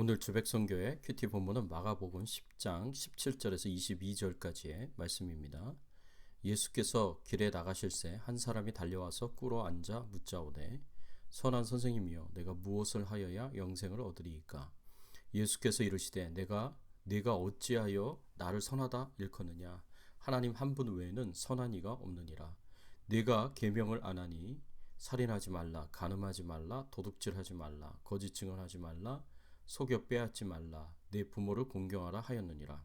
오늘 주백성교의 큐티 본문은 마가복음 10장 17절에서 22절까지의 말씀입니다. 예수께서 길에 나가실새 한 사람이 달려와서 꿇어 앉아 묻자오되 선한 선생님이여 내가 무엇을 하여야 영생을 얻으리이까? 예수께서 이르시되 내가 네가 어찌하여 나를 선하다 일컫느냐? 하나님 한 분 외에는 선한 이가 없느니라. 네가 계명을 안 하니 살인하지 말라 간음하지 말라 도둑질하지 말라 거짓 증언하지 말라 속여 빼앗지 말라. 내 부모를 공경하라 하였느니라.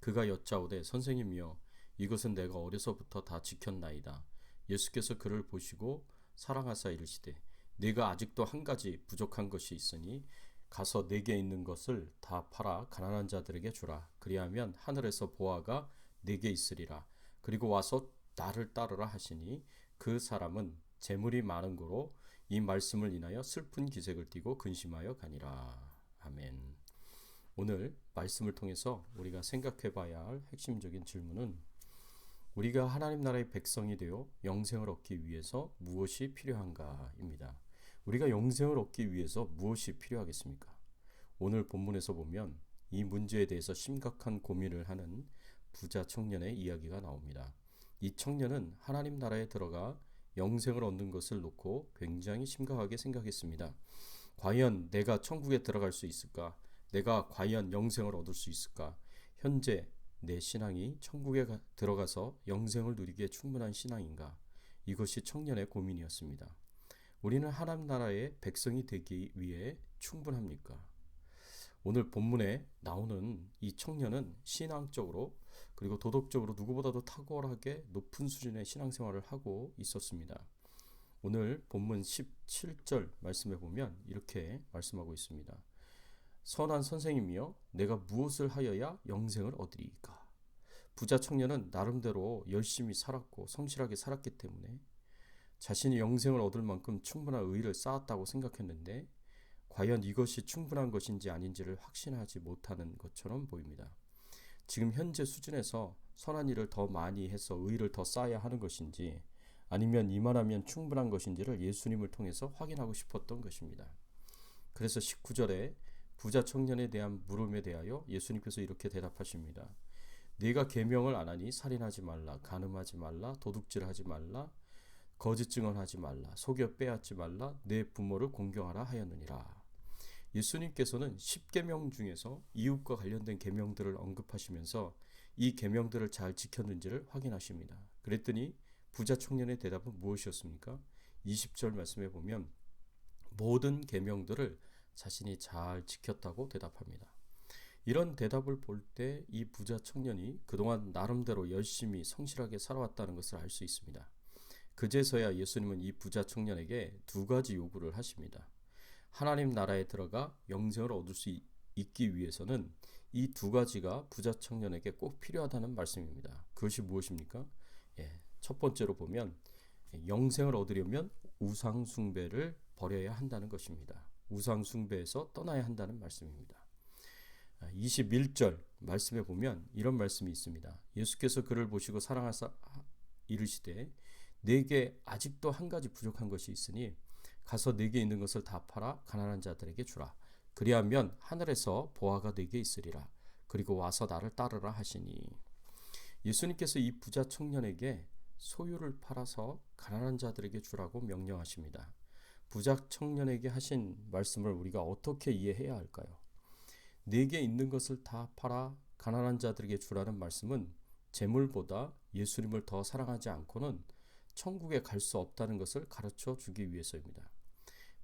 그가 여짜오되 선생님이여 이것은 내가 어려서부터 다 지켰나이다. 예수께서 그를 보시고 사랑하사 이르시되 네가 아직도 한 가지 부족한 것이 있으니 가서 내게 있는 것을 다 팔아 가난한 자들에게 주라. 그리하면 하늘에서 보아가 내게 있으리라. 그리고 와서 나를 따르라 하시니 그 사람은 재물이 많은 고로 이 말씀을 인하여 슬픈 기색을 띠고 근심하여 가니라 아멘. 오늘 말씀을 통해서 우리가 생각해 봐야 할 핵심적인 질문은 우리가 하나님 나라의 백성이 되어 영생을 얻기 위해서 무엇이 필요한가입니다. 우리가 영생을 얻기 위해서 무엇이 필요하겠습니까? 오늘 본문에서 보면 이 문제에 대해서 심각한 고민을 하는 부자 청년의 이야기가 나옵니다. 이 청년은 하나님 나라에 들어가 영생을 얻는 것을 놓고 굉장히 심각하게 생각했습니다. 과연 내가 천국에 들어갈 수 있을까? 내가 과연 영생을 얻을 수 있을까? 현재 내 신앙이 천국에 들어가서 영생을 누리기에 충분한 신앙인가? 이것이 청년의 고민이었습니다. 우리는 하나님 나라의 백성이 되기 위해 충분합니까? 오늘 본문에 나오는 이 청년은 신앙적으로 그리고 도덕적으로 누구보다도 탁월하게 높은 수준의 신앙생활을 하고 있었습니다. 오늘 본문 17절 말씀에 보면 이렇게 말씀하고 있습니다. 선한 선생님이여 내가 무엇을 하여야 영생을 얻으리까? 부자 청년은 나름대로 열심히 살았고 성실하게 살았기 때문에 자신이 영생을 얻을 만큼 충분한 의를 쌓았다고 생각했는데 과연 이것이 충분한 것인지 아닌지를 확신하지 못하는 것처럼 보입니다. 지금 현재 수준에서 선한 일을 더 많이 해서 의를 더 쌓아야 하는 것인지 아니면 이만하면 충분한 것인지를 예수님을 통해서 확인하고 싶었던 것입니다. 그래서 19절에 부자 청년에 대한 물음에 대하여 예수님께서 이렇게 대답하십니다. 네가 계명을 안 하니 살인하지 말라, 간음하지 말라, 도둑질하지 말라, 거짓 증언하지 말라, 속여 빼앗지 말라, 내 부모를 공경하라 하였느니라. 예수님께서는 10계명 중에서 이웃과 관련된 계명들을 언급하시면서 이 계명들을 잘 지켰는지를 확인하십니다. 그랬더니 부자 청년의 대답은 무엇이었습니까? 20절 말씀에 보면 모든 계명들을 자신이 잘 지켰다고 대답합니다. 이런 대답을 볼 때 이 부자 청년이 그동안 나름대로 열심히 성실하게 살아왔다는 것을 알 수 있습니다. 그제서야 예수님은 이 부자 청년에게 두 가지 요구를 하십니다. 하나님 나라에 들어가 영생을 얻을 수 있기 위해서는 이 두 가지가 부자 청년에게 꼭 필요하다는 말씀입니다. 그것이 무엇입니까? 예, 첫 번째로 보면 영생을 얻으려면 우상 숭배를 버려야 한다는 것입니다. 우상 숭배에서 떠나야 한다는 말씀입니다. 21절 말씀에 보면 이런 말씀이 있습니다. 예수께서 그를 보시고 사랑하사 이르시되 내게 아직도 한 가지 부족한 것이 있으니 가서 내게 있는 것을 다 팔아 가난한 자들에게 주라. 그리하면 하늘에서 보아가 내게 있으리라. 그리고 와서 나를 따르라 하시니 예수님께서 이 부자 청년에게 소유를 팔아서 가난한 자들에게 주라고 명령하십니다. 부자 청년에게 하신 말씀을 우리가 어떻게 이해해야 할까요? 내게 있는 것을 다 팔아 가난한 자들에게 주라는 말씀은 재물보다 예수님을 더 사랑하지 않고는 천국에 갈 수 없다는 것을 가르쳐 주기 위해서입니다.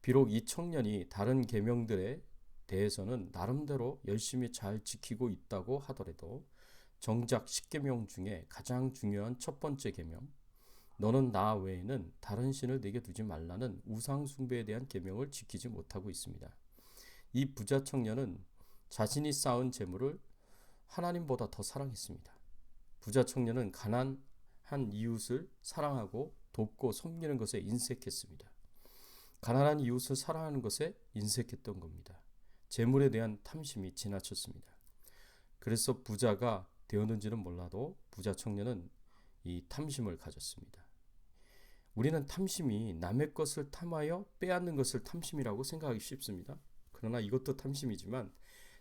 비록 이 청년이 다른 계명들에 대해서는 나름대로 열심히 잘 지키고 있다고 하더라도 정작 10계명 중에 가장 중요한 첫 번째 계명 너는 나 외에는 다른 신을 내게 두지 말라는 우상 숭배에 대한 계명을 지키지 못하고 있습니다. 이 부자 청년은 자신이 쌓은 재물을 하나님보다 더 사랑했습니다. 부자 청년은 가난한 이웃을 사랑하고 돕고 섬기는 것에 인색했습니다. 가난한 이웃을 사랑하는 것에 인색했던 겁니다. 재물에 대한 탐심이 지나쳤습니다. 그래서 부자가 되었는지는 몰라도 부자 청년은 이 탐심을 가졌습니다. 우리는 탐심이 남의 것을 탐하여 빼앗는 것을 탐심이라고 생각하기 쉽습니다. 그러나 이것도 탐심이지만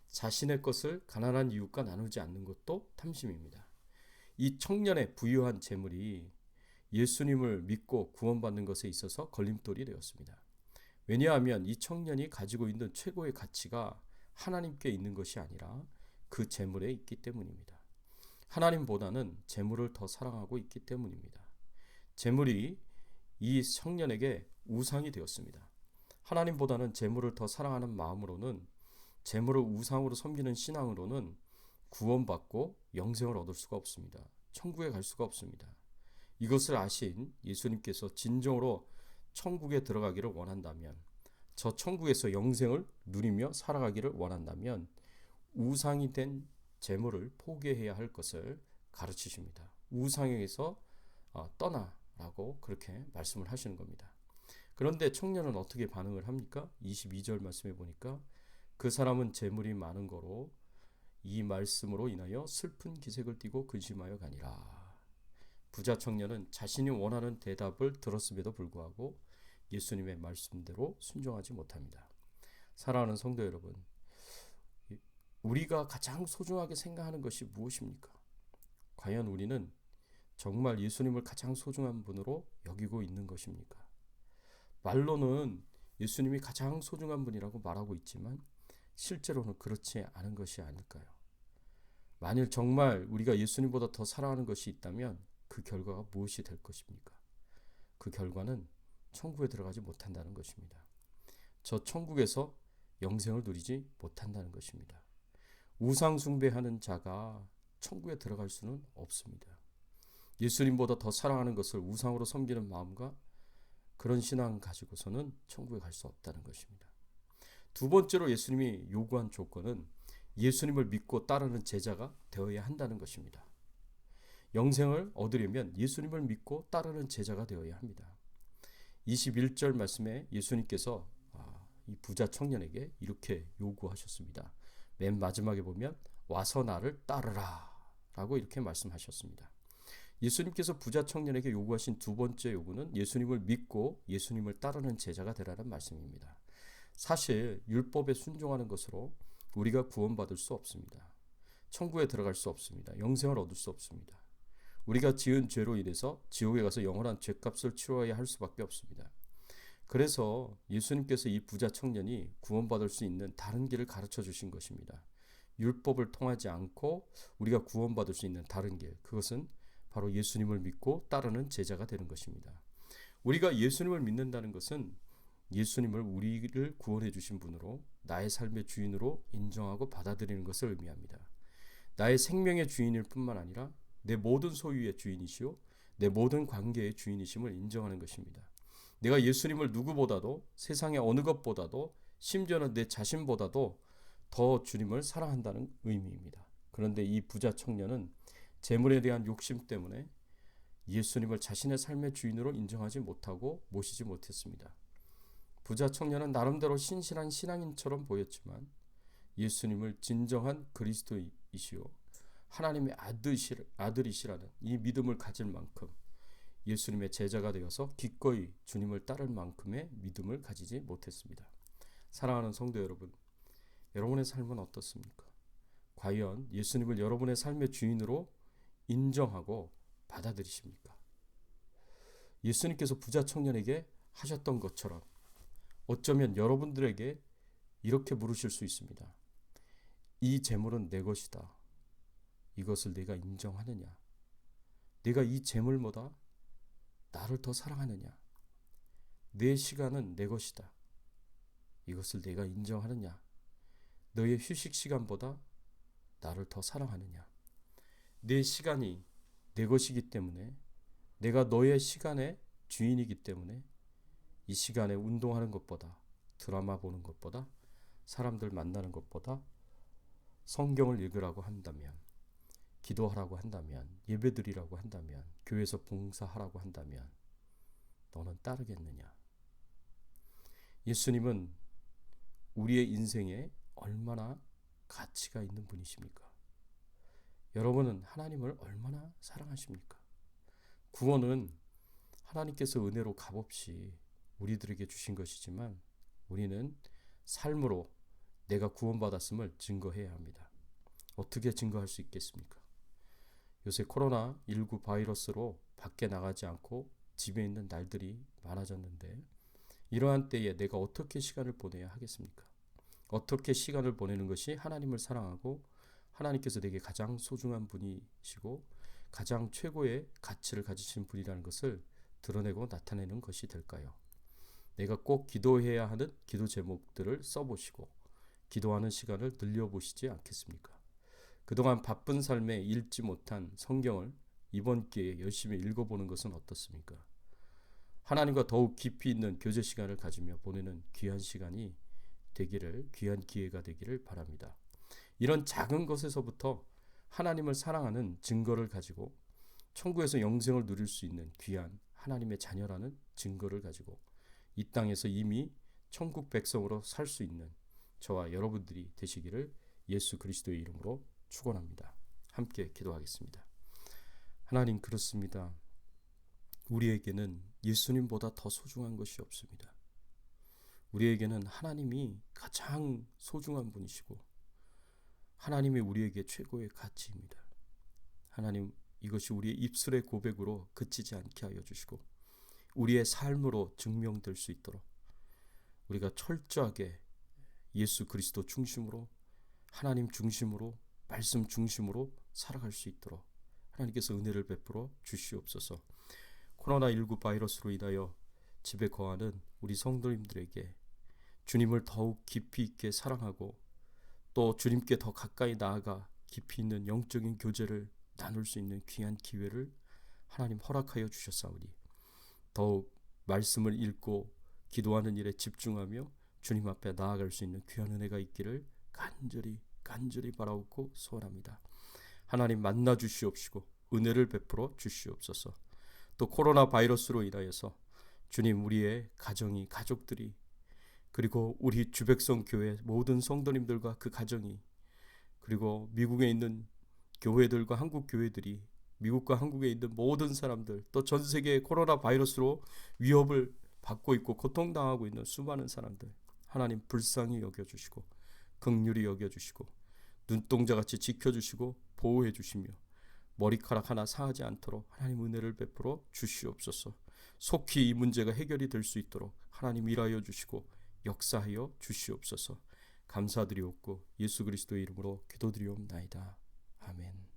자신의 것을 가난한 이웃과 나누지 않는 것도 탐심입니다. 이 청년의 부유한 재물이 예수님을 믿고 구원받는 것에 있어서 걸림돌이 되었습니다. 왜냐하면 이 청년이 가지고 있는 최고의 가치가 하나님께 있는 것이 아니라 그 재물에 있기 때문입니다. 하나님보다는 재물을 더 사랑하고 있기 때문입니다. 재물이 이 청년에게 우상이 되었습니다. 하나님보다는 재물을 더 사랑하는 마음으로는 재물을 우상으로 섬기는 신앙으로는 구원받고 영생을 얻을 수가 없습니다. 천국에 갈 수가 없습니다. 이것을 아신 예수님께서 진정으로 천국에 들어가기를 원한다면 저 천국에서 영생을 누리며 살아가기를 원한다면 우상이 된 재물을 포기해야 할 것을 가르치십니다. 우상에서 어, 떠나라고 그렇게 말씀을 하시는 겁니다. 그런데 청년은 어떻게 반응을 합니까? 22절 말씀에 보니까 그 사람은 재물이 많은 거로 이 말씀으로 인하여 슬픈 기색을 띠고 근심하여 가니라. 부자 청년은 자신이 원하는 대답을 들었음에도 불구하고 예수님의 말씀대로 순종하지 못합니다. 사랑하는 성도 여러분, 우리가 가장 소중하게 생각하는 것이 무엇입니까? 과연 우리는 정말 예수님을 가장 소중한 분으로 여기고 있는 것입니까? 말로는 예수님이 가장 소중한 분이라고 말하고 있지만 실제로는 그렇지 않은 것이 아닐까요? 만일 정말 우리가 예수님보다 더 사랑하는 것이 있다면 그 결과가 무엇이 될 것입니까? 그 결과는 천국에 들어가지 못한다는 것입니다. 저 천국에서 영생을 누리지 못한다는 것입니다. 우상 숭배하는 자가 천국에 들어갈 수는 없습니다. 예수님보다 더 사랑하는 것을 우상으로 섬기는 마음과 그런 신앙 가지고서는 천국에 갈 수 없다는 것입니다. 두 번째로 예수님이 요구한 조건은 예수님을 믿고 따르는 제자가 되어야 한다는 것입니다. 영생을 얻으려면 예수님을 믿고 따르는 제자가 되어야 합니다. 21절 말씀에 예수님께서 아, 이 부자 청년에게 이렇게 요구하셨습니다. 맨 마지막에 보면 와서 나를 따르라 라고 이렇게 말씀하셨습니다. 예수님께서 부자 청년에게 요구하신 두 번째 요구는 예수님을 믿고 예수님을 따르는 제자가 되라는 말씀입니다. 사실 율법에 순종하는 것으로 우리가 구원받을 수 없습니다. 천국에 들어갈 수 없습니다. 영생을 얻을 수 없습니다. 우리가 지은 죄로 인해서 지옥에 가서 영원한 죄값을 치러야 할 수밖에 없습니다. 그래서 예수님께서 이 부자 청년이 구원받을 수 있는 다른 길을 가르쳐 주신 것입니다. 율법을 통하지 않고 우리가 구원받을 수 있는 다른 길, 그것은 바로 예수님을 믿고 따르는 제자가 되는 것입니다. 우리가 예수님을 믿는다는 것은 예수님을 우리를 구원해 주신 분으로 나의 삶의 주인으로 인정하고 받아들이는 것을 의미합니다. 나의 생명의 주인일 뿐만 아니라 내 모든 소유의 주인이시오 내 모든 관계의 주인이심을 인정하는 것입니다. 내가 예수님을 누구보다도 세상의 어느 것보다도 심지어는 내 자신보다도 더 주님을 사랑한다는 의미입니다. 그런데 이 부자 청년은 재물에 대한 욕심 때문에 예수님을 자신의 삶의 주인으로 인정하지 못하고 모시지 못했습니다. 부자 청년은 나름대로 신실한 신앙인처럼 보였지만 예수님을 진정한 그리스도이시오 하나님의 아들이시라는 이 믿음을 가질 만큼 예수님의 제자가 되어서 기꺼이 주님을 따를 만큼의 믿음을 가지지 못했습니다. 사랑하는 성도 여러분, 여러분의 삶은 어떻습니까? 과연 예수님을 여러분의 삶의 주인으로 인정하고 받아들이십니까? 예수님께서 부자 청년에게 하셨던 것처럼 어쩌면 여러분들에게 이렇게 물으실 수 있습니다. 이 재물은 내 것이다. 이것을 내가 인정하느냐? 내가 이 재물보다 나를 더 사랑하느냐? 내 시간은 내 것이다. 이것을 내가 인정하느냐? 너의 휴식 시간보다 나를 더 사랑하느냐? 내 시간이 내 것이기 때문에 내가 너의 시간의 주인이기 때문에 이 시간에 운동하는 것보다 드라마 보는 것보다 사람들 만나는 것보다 성경을 읽으라고 한다면 기도하라고 한다면 예배드리라고 한다면 교회에서 봉사하라고 한다면 너는 따르겠느냐? 예수님은 우리의 인생에 얼마나 가치가 있는 분이십니까? 여러분은 하나님을 얼마나 사랑하십니까? 구원은 하나님께서 은혜로 값없이 우리들에게 주신 것이지만 우리는 삶으로 내가 구원받았음을 증거해야 합니다. 어떻게 증거할 수 있겠습니까? 요새 코로나19 바이러스로 밖에 나가지 않고 집에 있는 날들이 많아졌는데 이러한 때에 내가 어떻게 시간을 보내야 하겠습니까? 어떻게 시간을 보내는 것이 하나님을 사랑하고 하나님께서 내게 가장 소중한 분이시고 가장 최고의 가치를 가지신 분이라는 것을 드러내고 나타내는 것이 될까요? 내가 꼭 기도해야 하는 기도 제목들을 써보시고 기도하는 시간을 늘려보시지 않겠습니까? 그동안 바쁜 삶에 읽지 못한 성경을 이번 기회에 열심히 읽어보는 것은 어떻습니까? 하나님과 더욱 깊이 있는 교제 시간을 가지며 보내는 귀한 시간이 되기를 귀한 기회가 되기를 바랍니다. 이런 작은 것에서부터 하나님을 사랑하는 증거를 가지고 천국에서 영생을 누릴 수 있는 귀한 하나님의 자녀라는 증거를 가지고 이 땅에서 이미 천국 백성으로 살 수 있는 저와 여러분들이 되시기를 예수 그리스도의 이름으로 축원합니다. 함께 기도하겠습니다. 하나님 그렇습니다. 우리에게는 예수님보다 더 소중한 것이 없습니다. 우리에게는 하나님이 가장 소중한 분이시고 하나님이 우리에게 최고의 가치입니다. 하나님 이것이 우리의 입술의 고백으로 그치지 않게 하여 주시고 우리의 삶으로 증명될 수 있도록 우리가 철저하게 예수 그리스도 중심으로 하나님 중심으로 말씀 중심으로 살아갈 수 있도록 하나님께서 은혜를 베풀어 주시옵소서. 코로나19 바이러스로 인하여 집에 거하는 우리 성도님들에게 주님을 더욱 깊이 있게 사랑하고 또 주님께 더 가까이 나아가 깊이 있는 영적인 교제를 나눌 수 있는 귀한 기회를 하나님 허락하여 주셨사오니 더욱 말씀을 읽고 기도하는 일에 집중하며 주님 앞에 나아갈 수 있는 귀한 은혜가 있기를 간절히 간절히 바라옵고 소원합니다. 하나님 만나 주시옵시고 은혜를 베풀어 주시옵소서. 또 코로나 바이러스로 인하여서 주님 우리의 가정이 가족들이 그리고 우리 주백성 교회 모든 성도님들과 그 가정이 그리고 미국에 있는 교회들과 한국 교회들이 미국과 한국에 있는 모든 사람들 또 전 세계 코로나 바이러스로 위협을 받고 있고 고통당하고 있는 수많은 사람들 하나님 불쌍히 여겨 주시고 극률이 여겨 주시고 눈동자같이 지켜 주시고 보호해 주시며 머리카락 하나 상하지 않도록 하나님 은혜를 베풀어 주시옵소서. 속히 이 문제가 해결이 될 수 있도록 하나님 일하여 주시고 역사하여 주시옵소서. 감사드리옵고 예수 그리스도의 이름으로 기도드리옵나이다. 아멘.